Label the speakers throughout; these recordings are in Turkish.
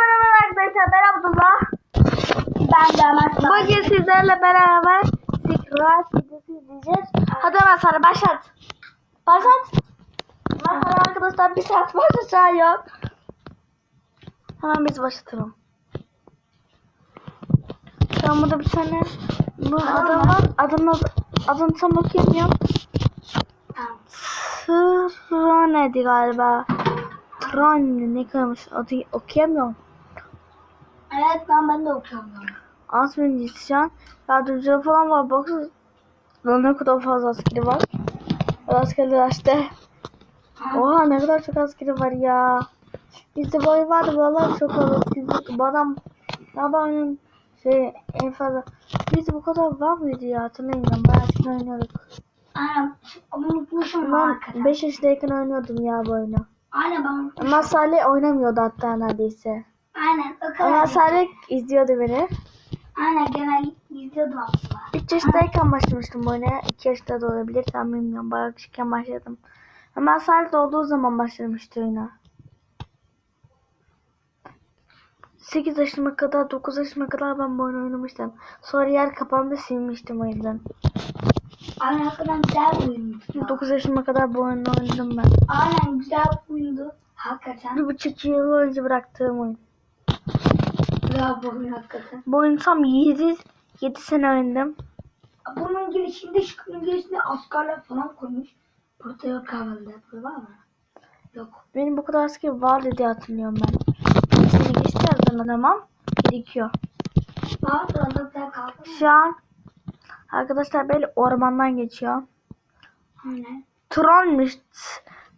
Speaker 1: merhaba arkadaşlar ben Abdullah.
Speaker 2: Ben de Mert.
Speaker 1: Bugün sizlerle beraber Secret videosu izleyeceğiz. Hadi hemen sana başlat. Başlat. Mesela arkadaşlar bir saat başlayacağı yok. Hemen biz başlatalım. Şu an burada bir tane bu adam var. Adını, adını tam okuyamıyorum. Tronedi galiba. Tron ne kalmış adı okuyamıyorum.
Speaker 2: Evet lan ben de okuyorum.
Speaker 1: Az müzisyen. Yardımcı falan var. Bakın. Lan ne kadar fazla askeri var. Askerler işte. Oha ne kadar çok askeri var ya. Bizde boy vardı vallahi çok adam ya ben şey en fazla. Biz bu kadar var mıydı ya hatırlamıyorum. Bayağı eskiden oynuyorduk.
Speaker 2: Aynen. Unutmuşum
Speaker 1: Ben
Speaker 2: hakikaten.
Speaker 1: 5 yaşındayken oynuyordum ya bu oyunu.
Speaker 2: Aynen ben unutmuşum.
Speaker 1: Ama Salih oynamıyordu hatta neredeyse.
Speaker 2: Aynen. O kadar.
Speaker 1: Ama Salih izliyordu beni.
Speaker 2: Aynen genel izliyordum aslında.
Speaker 1: 3 yaşındayken başlamıştım bu oyuna. 2 yaşında da olabilir. Tam bilmiyorum. Bayağı küçükken başladım. Ama Salih olduğu zaman başlamıştı oyuna. 8 yaşıma kadar, 9 yaşıma kadar ben bu oyunu oynamıştım. Sonra yer kapandı silmiştim o yüzden.
Speaker 2: Aynen hakikaten güzel bir oyundu. ya.
Speaker 1: 9 yaşıma kadar bu oyunu oynadım ben.
Speaker 2: Aynen güzel bir oyundu. Hakikaten.
Speaker 1: Bir buçuk yıl önce bıraktığım oyun.
Speaker 2: Güzel bir oyun hakikaten.
Speaker 1: Bu oyunu tam 7, 7 sene oynadım.
Speaker 2: Bunun girişinde şıkkının girişinde askerler falan koymuş. Burada yok kahvede. Burada var mı? Yok.
Speaker 1: Benim bu kadar asker vardı diye hatırlıyorum ben. Şimdi geçti yazdan tamam. Birikiyor.
Speaker 2: Var da onda güzel kaldı.
Speaker 1: Şu an arkadaşlar böyle ormandan geçiyor.
Speaker 2: Aynen.
Speaker 1: Tronmuş.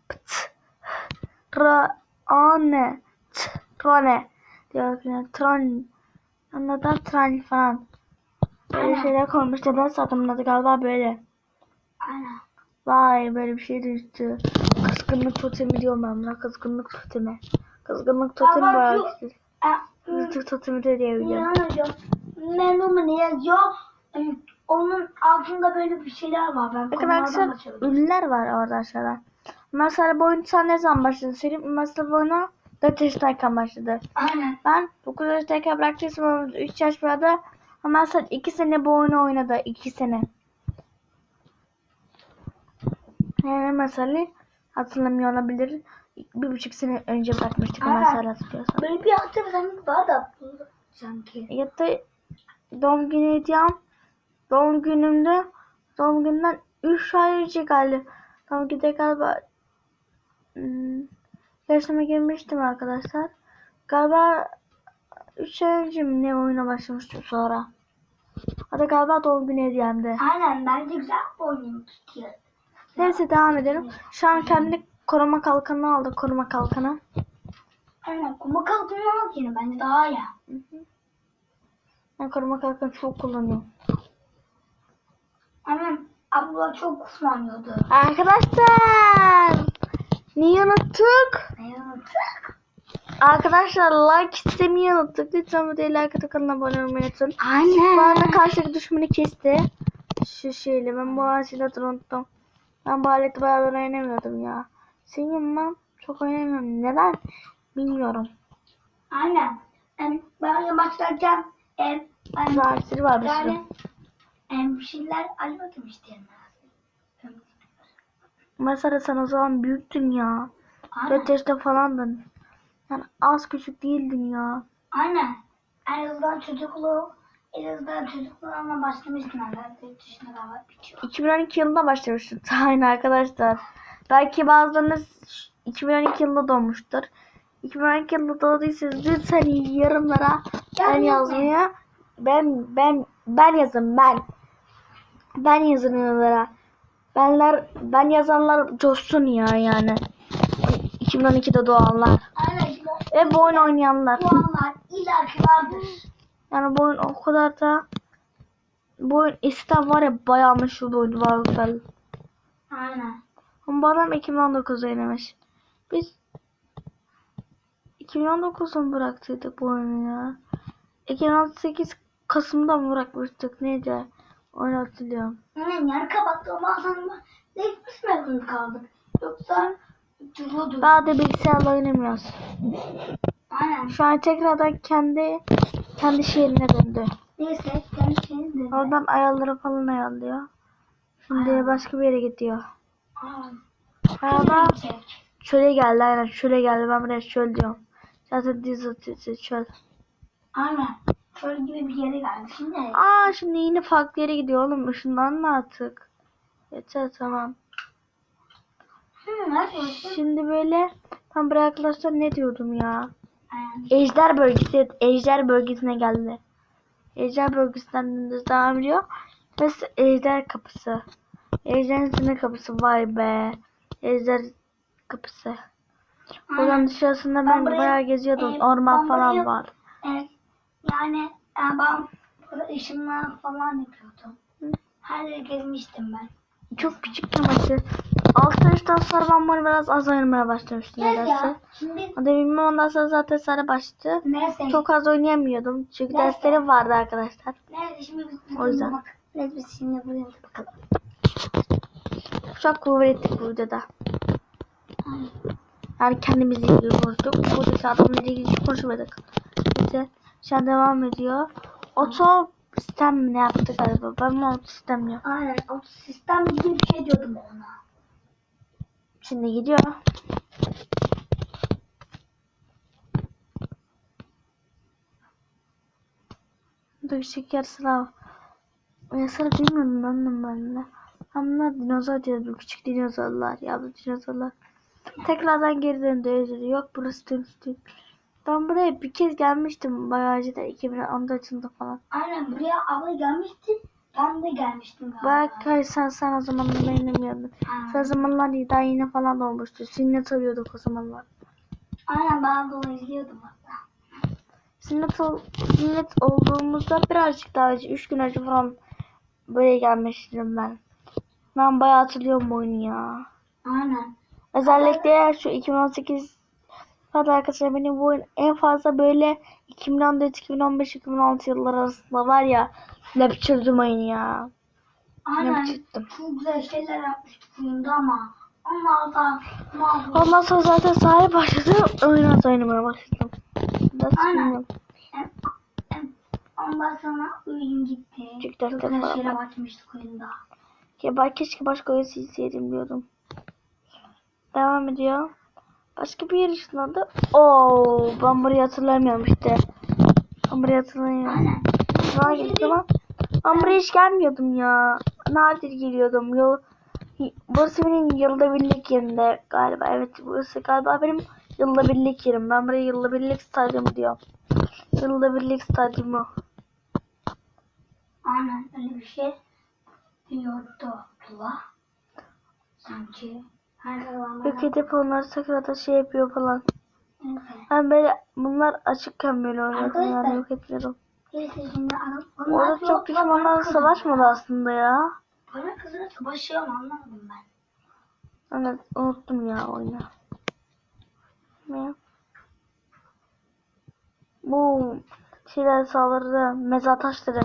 Speaker 1: Pt. Trone. Trone. Diyor ki Tron. Anladın Tron falan. Böyle
Speaker 2: Aynen.
Speaker 1: şeyler koymuş. Nedense adamın adı galiba böyle.
Speaker 2: Aynen.
Speaker 1: Vay böyle bir şey düştü. Kızgınlık totemi diyorum ben buna. Kızgınlık totemi. Kızgınlık totemi
Speaker 2: Ama
Speaker 1: bayağı
Speaker 2: şu-
Speaker 1: güzel.
Speaker 2: E,
Speaker 1: Kızgınlık totemi de diye biliyorum.
Speaker 2: İnanacağım. Memnun ne yazıyor? E, Onun altında böyle bir şeyler var. Ben
Speaker 1: Bakın arkadaşlar ünlüler var orada aşağıda. Mesela bu oyun sen ne zaman başladı? Senin mesela bu oyuna 4 yaşındayken başladı.
Speaker 2: Aynen.
Speaker 1: Ben 9 yaşındayken bıraktıysam 3 yaş vardı. Ama mesela 2 sene bu oyunu oynadı. 2 sene. Yani mesela hatırlamıyor olabilir. Bir buçuk sene önce bırakmıştık ama
Speaker 2: Aynen.
Speaker 1: mesela hatırlıyorsam.
Speaker 2: Böyle bir hatırlamak var da sanki.
Speaker 1: Ya da doğum günü hediyem. Doğum günümde doğum gününden 3 ay önce galiba. Doğum günde galiba hmm, yaşıma girmiştim arkadaşlar. Galiba 3 ay önce mi ne oyuna başlamıştım sonra. Hatta galiba doğum günü hediyemdi.
Speaker 2: Aynen bence güzel bir oyun tutuyor.
Speaker 1: Neyse devam edelim. Şu an kendi koruma kalkanını aldık. Koruma kalkanı.
Speaker 2: Aynen. Kuma kalktığını al yine bence daha iyi.
Speaker 1: Ben koruma kalkanı çok kullanıyorum.
Speaker 2: Aynen. Abla çok kullanıyordu.
Speaker 1: Arkadaşlar. Niye unuttuk? Arkadaşlar like istemeyi unuttuk. Lütfen değil like atıp kanala abone olmayı unutun.
Speaker 2: Aynen.
Speaker 1: Bana karşıdaki düşmanı kesti. Şu şeyle ben bu ağacıyla adını unuttum. Ben bu aleti bayağıdır oynamıyordum ya. Senin yanından çok oynamıyorum. Neden? Bilmiyorum.
Speaker 2: Aynen. Em, ben başlarken em, em,
Speaker 1: Zahiri var bir sürü.
Speaker 2: yani bir şeyler alıyordum işte.
Speaker 1: Mesela sen o zaman büyüktün ya.
Speaker 2: Aynen.
Speaker 1: 4 yaşta falandın. Yani az küçük değildin ya.
Speaker 2: Aynen. En azından çocukluğu en azından çocukluğuma başlamıştım ben. Ben 4 yaşında daha bitiyor.
Speaker 1: 2012 yılında başlamıştım. Aynen arkadaşlar. Belki bazılarınız 2012 yılında doğmuştur. 2012 yılında doğduysanız lütfen yorumlara ben
Speaker 2: Yani
Speaker 1: yazmaya ben ben ben yazın ben. Ben yazın yorumlara. Benler ben yazanlar coşsun ya yani. 2012'de doğanlar
Speaker 2: Aynen.
Speaker 1: Ve bu oyun oynayanlar.
Speaker 2: bu anlar illaki vardır.
Speaker 1: Yani bu oyun o kadar da bu oyun eskiden var ya bayağı meşhur bir oyun var güzel.
Speaker 2: Aynen.
Speaker 1: Ama bu adam 2019'da oynamış. Biz 2019'da mı bıraktıydık bu oyunu ya? 2018 Kasım'da mı bırakmıştık neydi? Onu hatırlıyorum.
Speaker 2: Aynen. Yer kapattığım aslında nefis memnun kaldık. Yoksa duruldu.
Speaker 1: Daha da bilgisayarla oynamıyoruz.
Speaker 2: Aynen. Aynen.
Speaker 1: Şu an tekrardan kendi kendi şehrine döndü.
Speaker 2: Neyse kendi şeyini de.
Speaker 1: Oradan ayarları falan ayarlıyor. Şimdi başka bir yere gidiyor.
Speaker 2: Aynen. Çek.
Speaker 1: çöle geldi aynen çöle geldi. Ben buraya çöl diyorum. Zaten dizi çöl.
Speaker 2: Aynen. Şöyle gibi bir yere geldik. Şimdi
Speaker 1: Aa şimdi yine farklı yere gidiyor oğlum. Işınlanma artık. Yeter tamam. Şimdi böyle buraya arkadaşlar ne diyordum ya? Ejder bölgesi, Ejder bölgesine geldi. Ejder bölgesinden dümdüz devam ediyor. Burası Ejder kapısı. Ejder'in sinir kapısı vay be. Ejder kapısı. Buradan dışarısında
Speaker 2: Ben
Speaker 1: ben
Speaker 2: buraya-
Speaker 1: bayağı geziyordum.
Speaker 2: e,
Speaker 1: Orman falan
Speaker 2: buraya-
Speaker 1: var.
Speaker 2: Evet. Yani e, ben burada ışınlar falan yapıyordum.
Speaker 1: Hı.
Speaker 2: Her yeri gezmiştim ben.
Speaker 1: Çok küçük maçı. 6 yaştan sonra ben bunu biraz az oynamaya başlamıştım nedense. da bilmem ondan sonra zaten sarı başladı.
Speaker 2: neyse.
Speaker 1: Çok az oynayamıyordum. Çünkü
Speaker 2: Neyse.
Speaker 1: derslerim vardı arkadaşlar.
Speaker 2: Neyse şimdi biz
Speaker 1: O yüzden.
Speaker 2: Bak. Neyse biz şimdi buraya bakalım.
Speaker 1: Çok kuvvetli bu videoda. Yani kendimizi iyi vurduk. Buradaki adamla ilgili hiç konuşmadık. Neyse. Şu an devam ediyor. Oto sistem ne yaptı galiba? Ben mi oto sistem ya?
Speaker 2: Aynen. O sistem gibi bir şey diyordum ona.
Speaker 1: Şimdi gidiyor. Dur şeker sınav. Yasal bilmiyorum annem ben de. Ama dinozor diyordum. Küçük dinozorlar. Yavru dinozorlar. Tekrardan geri döndü. Özür. Yok burası dönüştü. Ben buraya bir kez gelmiştim. Bayağı önceden 2014 yılında falan.
Speaker 2: Aynen buraya abla gelmişti. Ben de gelmiştim galiba.
Speaker 1: Bak hayır sen, sen o zamanlar benim yanımda. Sen zamanlar daha yeni falan olmuştu. Sünnet arıyorduk o zamanlar.
Speaker 2: Aynen ben de onu izliyordum hatta.
Speaker 1: Sünnet, ol, sünnet olduğumuzda birazcık daha önce, 3 gün önce falan böyle gelmiştim ben. Ben bayağı hatırlıyorum bu oyunu ya.
Speaker 2: Aynen.
Speaker 1: Özellikle şu 2018 Hadi arkadaşlar benim bu oyun en fazla böyle 2014, 2015, 2016 yılları arasında var ya ne bitirdim oyunu ya. Ne
Speaker 2: Aynen. Çok güzel şeyler yapmıştık oyunda ama da mahvoldu.
Speaker 1: Ondan sonra zaten sahaya başladım. Oyun az oynamaya başladım. Nasıl
Speaker 2: Aynen. Ondan sonra oyun gitti.
Speaker 1: Küçük
Speaker 2: Çok güzel şeyler açmıştık oyunda.
Speaker 1: Ya ben keşke başka oyun silseydim diyordum. Devam ediyor. Başka bir yer ışınlandı. Oo, ben burayı hatırlamıyorum işte. Ben burayı hatırlamıyorum.
Speaker 2: Aynen.
Speaker 1: Daha ama ben buraya hiç gelmiyordum ya. Nadir geliyordum. Yol, burası benim yılda birlik yerimde galiba. Evet burası galiba benim yılda birlik yerim. Ben buraya yılda birlik stadyumu diyorum. Yılda birlik stadyumu.
Speaker 2: Aynen öyle bir şey diyordu Tula. Sanki.
Speaker 1: Yok edip onları tekrardan şey yapıyor falan. Ben böyle bunlar açıkken böyle oynuyordum yani yok
Speaker 2: adam.
Speaker 1: Orada çok düşmanlar savaşmadı aslında ya.
Speaker 2: Bana kızına savaşıyor mu anlamadım ben.
Speaker 1: Evet unuttum ya oyunu. Ne? Bu şeyler saldırdı. Mezar taşları.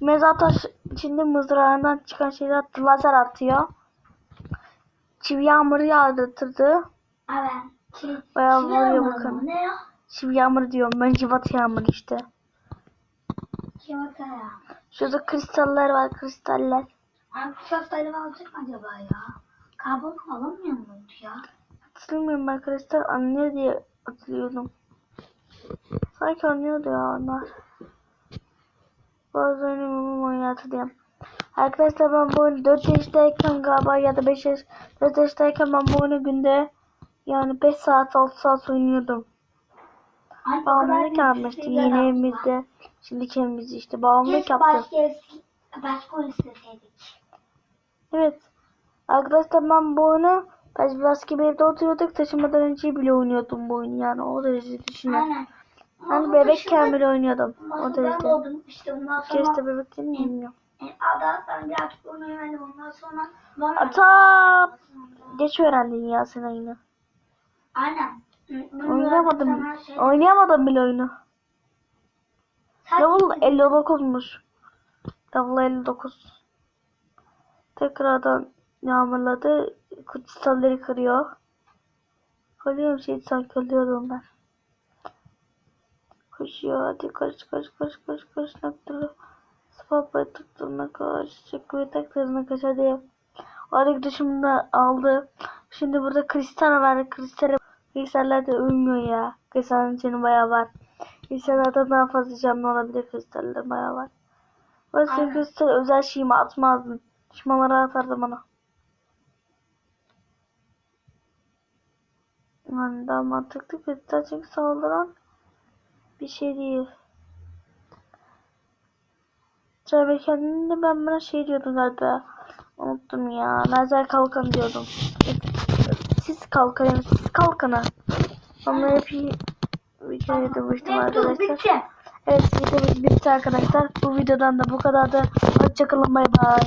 Speaker 1: Mezar taş içinde mızrağından çıkan şeyler lazer atıyor. Çivi yağmuru yağdırtırdı.
Speaker 2: Evet. Şey,
Speaker 1: Bayağı vuruyor
Speaker 2: yapmadım
Speaker 1: bakın.
Speaker 2: Ne ya?
Speaker 1: Çivi yağmuru diyorum ben civat yağmuru işte.
Speaker 2: Bak ya.
Speaker 1: Şurada kristaller var kristaller.
Speaker 2: Abi köfteleri alacak mı acaba ya? Karbon alamıyor muydu ya?
Speaker 1: Hatırlamıyorum ben kristal anlıyor diye hatırlıyordum. Sanki anlıyordu ya onlar. Bazı oyunu oyunu hatırlıyorum. Arkadaşlar ben bu oyunu 4 yaşındayken galiba ya da 5 yaş 4 yaşındayken ben bu oyunu günde yani 5 saat 6 saat oynuyordum. Bağımlılık
Speaker 2: büyük
Speaker 1: yapmıştım
Speaker 2: şeyler
Speaker 1: yeni evimizde. Şimdiki evimizde işte bağımlılık yaptım.
Speaker 2: başka, oyun isteseydik.
Speaker 1: Evet. Arkadaşlar ben bu oyunu biz başka bir evde oturuyorduk. Taşımadan önce bile oynuyordum bu oyunu yani o derece düşünüyorum.
Speaker 2: Aynen.
Speaker 1: Ben bebekken bile oynuyordum. O derece.
Speaker 2: İşte
Speaker 1: Keşke bebekken mi bilmiyorum.
Speaker 2: Ada ben oyun öğrendim. Ondan sonra bana
Speaker 1: Ata geç öğrendin ya sen oyunu.
Speaker 2: Aynen.
Speaker 1: Oynayamadım.
Speaker 2: şey-
Speaker 1: Oynayamadım bile oyunu.
Speaker 2: Sen-
Speaker 1: Level 59'muş. Level 59. Tekrardan yağmurladı. Kristalleri kırıyor. Kırıyor şey sanki ölüyordu onlar. Koşuyor hadi koş koş koş koş koş noktalı. Spapayı tuttuğuna koş. Çekmeyi taktığına koş hadi. Arkadaşım da aldı. Şimdi burada kristal var. Kristal kristaller de ölmüyor ya. Kristalin içinde bayağı var. Kristallerden daha fazla canlı olabilir. Kristaller bayağı var. Başka
Speaker 2: Aynen.
Speaker 1: kristal özel şeyimi atmazdım. Şimaları atardım ona. Yani daha mantıklı kristal çünkü saldıran bir şey değil. Tabii kendini ben bana şey diyordum galiba. Unuttum ya. Nazer kalkan diyordum. Siz kalkan yani siz kalkana. Ama hep demiştim
Speaker 2: Ne dur
Speaker 1: arkadaşlar. Evet videomuz bitti arkadaşlar. Bu videodan da bu kadardı. Hoşçakalın bay bay.